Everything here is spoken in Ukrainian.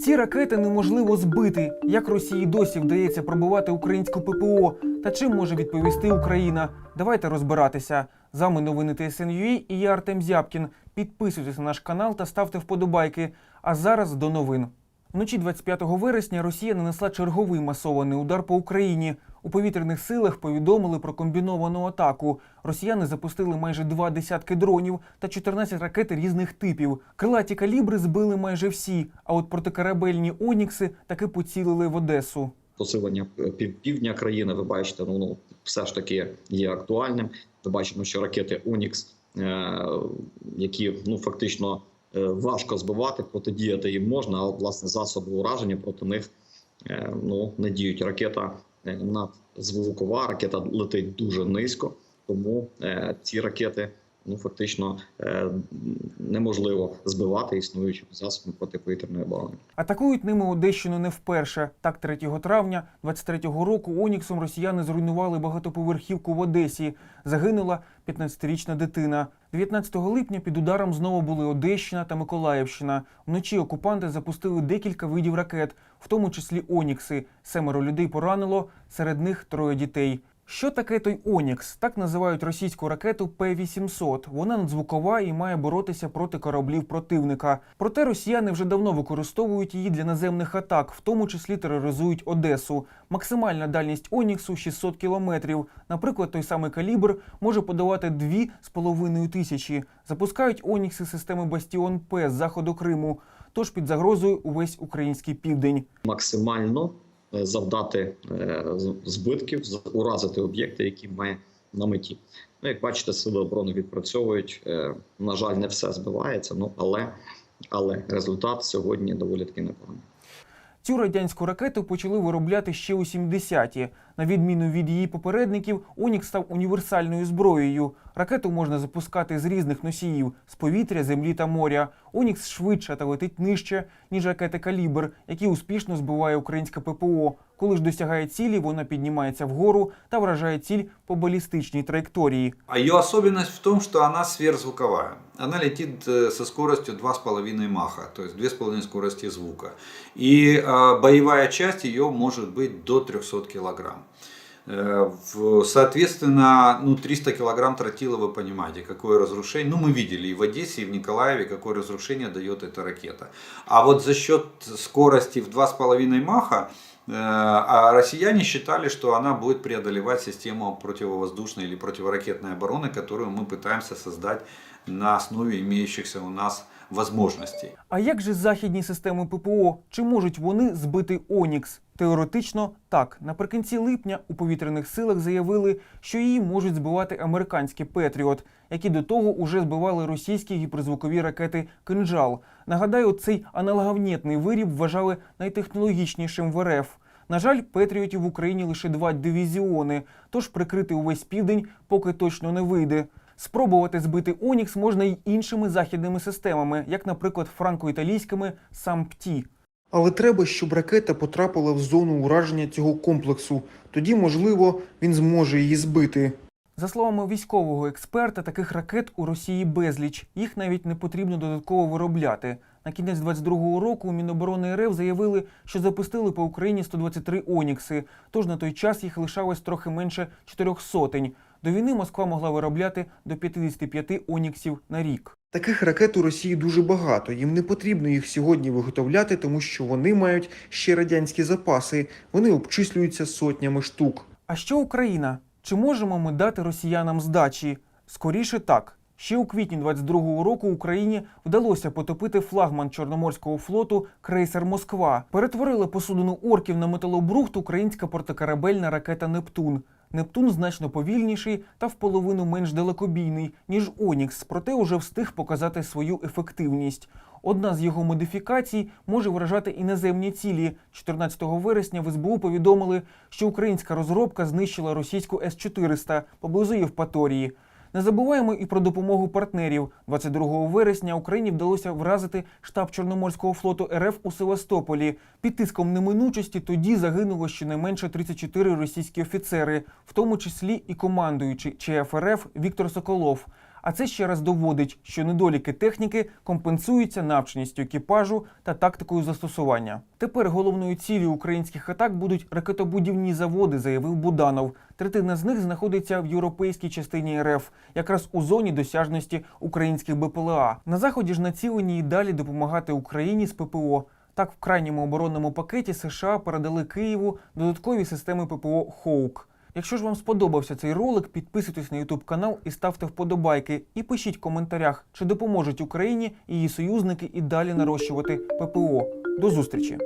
Ці ракети неможливо збити. Як Росії досі вдається пробивати українську ППО? Та чим може відповісти Україна? Давайте розбиратися. З вами новини ТСНЮА і я Артем Зябкін. Підписуйтесь на наш канал та ставте вподобайки. А зараз до новин. Вночі 25 вересня Росія нанесла черговий масований удар по Україні. У повітряних силах повідомили про комбіновану атаку. Росіяни запустили майже два десятки дронів та 14 ракет різних типів. Крилаті калібри збили майже всі, а от протикорабельні онікси таки поцілили в Одесу. посилення пів- півдня країни. Ви бачите, ну, ну все ж таки є актуальним. Ми бачимо, що ракети Унікс, е, які ну фактично е, важко збивати, протидіяти їм можна, а власне засоби ураження проти них е, ну не діють. Ракета е, надзвукова, ракета летить дуже низько, тому е, ці ракети. Ну, фактично е, неможливо збивати існуючими засобами протиповітряної оборони. Атакують ними Одещину не вперше. Так, 3 травня 23-го року Оніксом росіяни зруйнували багатоповерхівку в Одесі. Загинула 15-річна дитина. 19 липня під ударом знову були Одещина та Миколаївщина. Вночі окупанти запустили декілька видів ракет, в тому числі Онікси. Семеро людей поранило, серед них троє дітей. Що таке той Онікс? Так називають російську ракету П-800. Вона надзвукова і має боротися проти кораблів противника. Проте росіяни вже давно використовують її для наземних атак, в тому числі тероризують Одесу. Максимальна дальність Оніксу 600 кілометрів. Наприклад, той самий калібр може подавати 2,5 тисячі. Запускають Онікси системи Бастіон П з заходу Криму. Тож під загрозою увесь український південь. максимально завдати е, збитків, уразити об'єкти, які має на меті. Ну, як бачите, сили оборони відпрацьовують. Е, На жаль, не все збивається, ну але, але результат сьогодні доволі таки непоганий. Цю радянську ракету почали виробляти ще у 70-ті. На відміну від її попередників, Онікс став універсальною зброєю. Ракету можна запускати з різних носіїв з повітря, землі та моря. Онікс швидше та летить нижче, ніж ракети Калібр, які успішно збиває українське ППО. Коли ж досягає цілі, вона піднімається вгору та вражає ціль по балістичній траєкторії. А ее особенность в том, что она сверхзвуковая. Она летит э, со скоростью 2,5 маха, то есть 2,5 скорости звука. И э, боевая часть ее может быть до 300 килограмм. Э, Соответственно, ну, 300 килограмм тротила, вы понимаете, какое разрушение. Ну, мы видели и в Одессе, и в Николаеве, какое разрушение дает эта ракета. А вот за счет скорости в 2,5 маха Э, А россияне считали, что она будет преодолевать систему противовоздушной или противоракетной обороны, которую мы пытаемся создать на основе имеющихся у нас возможностей. А як же західні системи ППО? Чи можуть вони збити Онікс? Теоретично так. Наприкінці липня у повітряних силах заявили, що її можуть збивати американські Петріот, які до того уже збивали російські гіперзвукові ракети Кинжал. Нагадаю, цей аналоговнєтний виріб вважали найтехнологічнішим в РФ. На жаль, Петріотів в Україні лише два дивізіони, тож прикрити увесь південь поки точно не вийде. Спробувати збити Онікс можна й іншими західними системами, як, наприклад, франко-італійськими САМПТІ. Але треба, щоб ракета потрапила в зону ураження цього комплексу. Тоді, можливо, він зможе її збити. За словами військового експерта, таких ракет у Росії безліч. Їх навіть не потрібно додатково виробляти. На кінець 22-го року Міноборони РФ заявили, що запустили по Україні 123 Онікси. Тож на той час їх лишалось трохи менше чотирьох сотень. До війни Москва могла виробляти до 55 Оніксів на рік. Таких ракет у Росії дуже багато. Їм не потрібно їх сьогодні виготовляти, тому що вони мають ще радянські запаси. Вони обчислюються сотнями штук. А що Україна? Чи можемо ми дати росіянам здачі? Скоріше так. Ще у квітні 22-го року Україні вдалося потопити флагман Чорноморського флоту крейсер Москва. Перетворила посудину орків на металобрухт українська протикорабельна ракета Нептун. Нептун значно повільніший та вполовину менш далекобійний, ніж Онікс, проте уже встиг показати свою ефективність. Одна з його модифікацій може вражати іноземні цілі. 14 вересня в СБУ повідомили, що українська розробка знищила російську С-400 поблизу Євпаторії. Не забуваємо і про допомогу партнерів. 22 вересня Україні вдалося вразити штаб Чорноморського флоту РФ у Севастополі. Під тиском неминучості тоді загинуло щонайменше 34 російські офіцери, в тому числі і командуючий ЧФРФ Віктор Соколов. А це ще раз доводить, що недоліки техніки компенсуються навченістю екіпажу та тактикою застосування. Тепер головною ціллю українських атак будуть ракетобудівні заводи, заявив Буданов. Третина з них знаходиться в європейській частині РФ, якраз у зоні досяжності українських БПЛА. На заході ж націлені і далі допомагати Україні з ППО. Так, в крайньому оборонному пакеті США передали Києву додаткові системи ППО Хоук. Якщо ж вам сподобався цей ролик, підписуйтесь на YouTube канал і ставте вподобайки. І пишіть в коментарях, чи допоможуть Україні її союзники і далі нарощувати ППО. До зустрічі!